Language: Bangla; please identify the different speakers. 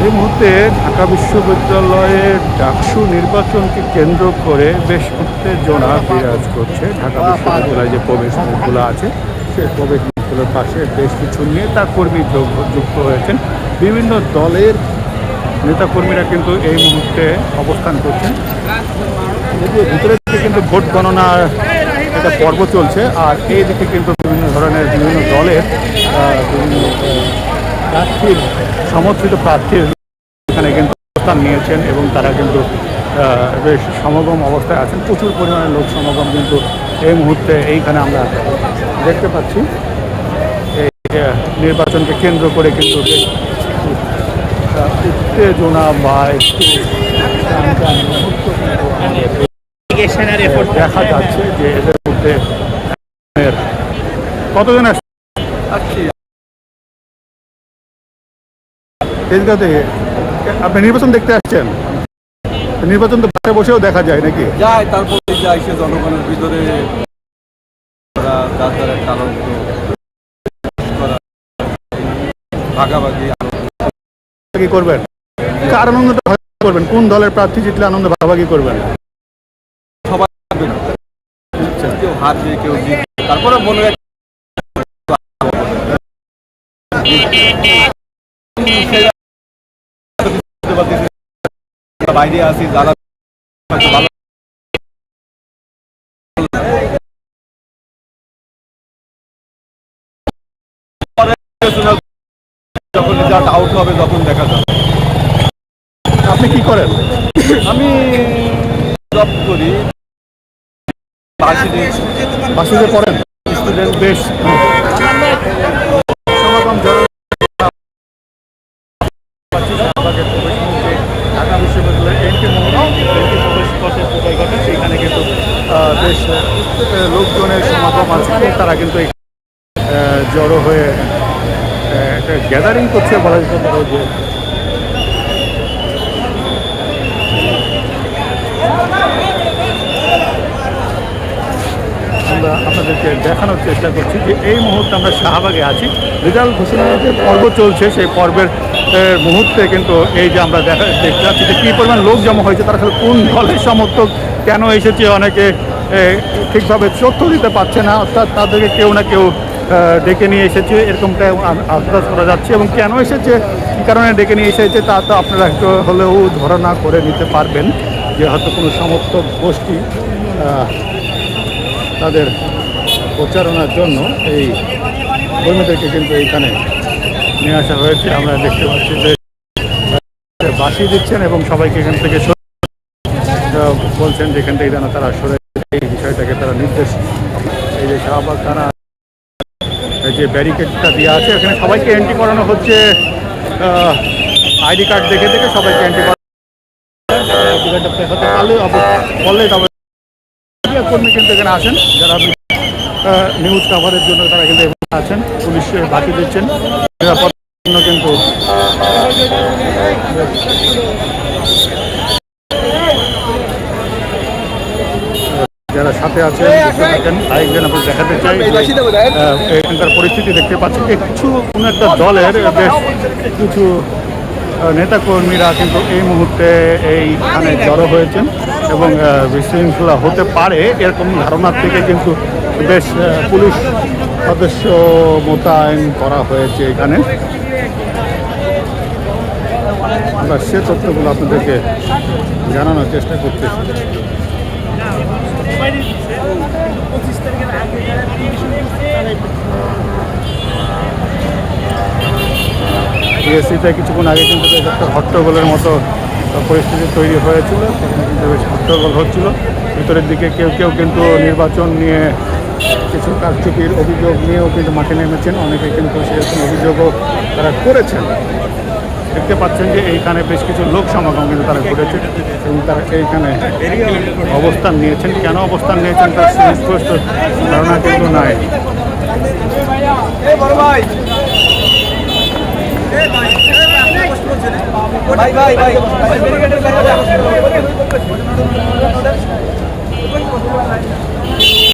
Speaker 1: এই মুহূর্তে ঢাকা বিশ্ববিদ্যালয়ের ডাকসু নির্বাচনকে কেন্দ্র করে বেশ উত্তেজনা বিরাজ করছে ঢাকা বিশ্ববিদ্যালয়ে যে প্রবেশ মুখগুলো আছে, সেই প্রবেশ মুখগুলোর পাশে বেশ কিছু নেতা কর্মী যোগ- যুক্ত হয়েছেন। বিভিন্ন দলের নেতাকর্মীরা কিন্তু এই মুহূর্তে অবস্থান করছেন। যদিও ভিতরের দিকে কিন্তু ভোট গণনার একটা পর্ব চলছে, আর এই দিকে কিন্তু বিভিন্ন ধরনের বিভিন্ন দলের প্রার্থীর, সমর্থিত প্রার্থীর এখানে কিন্তু অবস্থান নিয়েছেন এবং তারা কিন্তু বেশ সমাগম অবস্থায় আছেন। প্রচুর পরিমাণে লোক সমাগম কিন্তু এই মুহূর্তে এইখানে আমরা দেখতে পাচ্ছি। এই নির্বাচনকে কেন্দ্র করে কিন্তু উত্তেজনা দেখা যাচ্ছে যে এদের মধ্যে কতজন থেকে আপনি নির্বাচন দেখতে আসছেন? নির্বাচন তো বাসায় বসেও দেখা যায় নাকি?
Speaker 2: যায় তারপরে যায় সে জনগণের ভিতরে। করা, ভাগাভাগি
Speaker 1: করবেন? কার আনন্দটা করবেন? কোন দলের প্রার্থী জিতলে আনন্দ ভাগাভাগি করবেন?
Speaker 2: সবাই কেউ হারবে কেউ জিতবে। তারপরে মনে বাইরে আসি যারা রেজাল্ট আউট হবে তখন দেখা যাবে।
Speaker 1: আপনি কি করেন?
Speaker 2: আমি জব করি। বাসিতে
Speaker 1: পড়েন? স্টুডেন্ট বেশ। সমাগম ঢাকা বিশ্ববিদ্যালয়ের কিন্তু বেশ লোকজনের সমাগম আছে। তারা কিন্তু জড়ো হয়ে একটা গ্যাদারিং করছে বলা যেতে পারে যে আমরা আপনাদেরকে দেখানোর চেষ্টা করছি যে এই মুহূর্তে আমরা শাহবাগে আছি। রেজাল্ট ঘোষণার যে পর্ব চলছে, সেই পর্বের মুহূর্তে কিন্তু এই যে আমরা দেখা, দেখতে পাচ্ছি যে কী পরিমাণ লোক জমা হয়েছে, তারা আসলে কোন দলের সমর্থক, কেন এসেছে, অনেকে ঠিকভাবে তথ্য দিতে পারছে না, অর্থাৎ তাদেরকে কেউ না কেউ ডেকে নিয়ে এসেছে, এরকমটা আন্দাজ করা যাচ্ছে। এবং কেন এসেছে? কী কারণে ডেকে নিয়ে এসেছে? তা তো আপনারা একটু হলেও ধারণা করে নিতে পারবেন যে হয়তো কোনো সমর্থক গোষ্ঠী তাদের প্রচারণার জন্য এই কর্মীদেরকে কিন্তু এইখানে নিয়ে আসা হয়েছে। আমরা দেখতে পাচ্ছি যে বাঁশি দিচ্ছেন এবং সবাইকে এখান থেকে বলছেন যে এখান থেকে যেন তারা সরে এই বিষয়টাকে তারা নির্দেশ এই যে শাহবাগ থানা যে ব্যারিকেডটা দেওয়া আছে এখানে সবাইকে এন্ট্রি করানো হচ্ছে। আইডি কার্ড দেখে দেখে সবাইকে এন্ট্রি অব- তবে কিন্তু এখানে যারা নিউজ জন্য তারা কিন্তু আছেন বাকি দিচ্ছেন কিন্তু যারা সাথে আছেন দেখতে থাকেন আরেকজন আপনার দেখাতে চাই এখানকার পরিস্থিতি দেখতে পাচ্ছি যে কিছু কোনো একটা দলের বেশ কিছু নেতাকর্মীরা কিন্তু এই মুহূর্তে এইখানে জড়ো হয়েছেন এবং বিশৃঙ্খলা হতে পারে এরকম ধারণা থেকে কিন্তু বেশ পুলিশ সদস্য মোতায়েন করা হয়েছে এখানে। আমরা সে তথ্যগুলো আপনাদেরকে জানানোর চেষ্টা করতেছি। পিএসসিতে কিছুক্ষণ আগে কিন্তু একটা হট্টগোলের মতো পরিস্থিতি তৈরি হয়েছিল। সেখানে বেশ হট্টগোল হচ্ছিল। ভিতরের দিকে কেউ কেউ কিন্তু নির্বাচন নিয়ে কিছু কারচুপির অভিযোগ নিয়েও কিন্তু মাঠে নেমেছেন। অনেকে কিন্তু সেরকম অভিযোগও তারা করেছেন। দেখতে পাচ্ছেন যে এইখানে বেশ কিছু লোক সমাগম কিন্তু তারা ঘটেছে এবং তারা এইখানে অবস্থান নিয়েছেন। কেন অবস্থান নিয়েছেন তার সুস্পষ্ট ধারণা কিন্তু নাই।
Speaker 2: ভাই ভাই ভাই ভাই।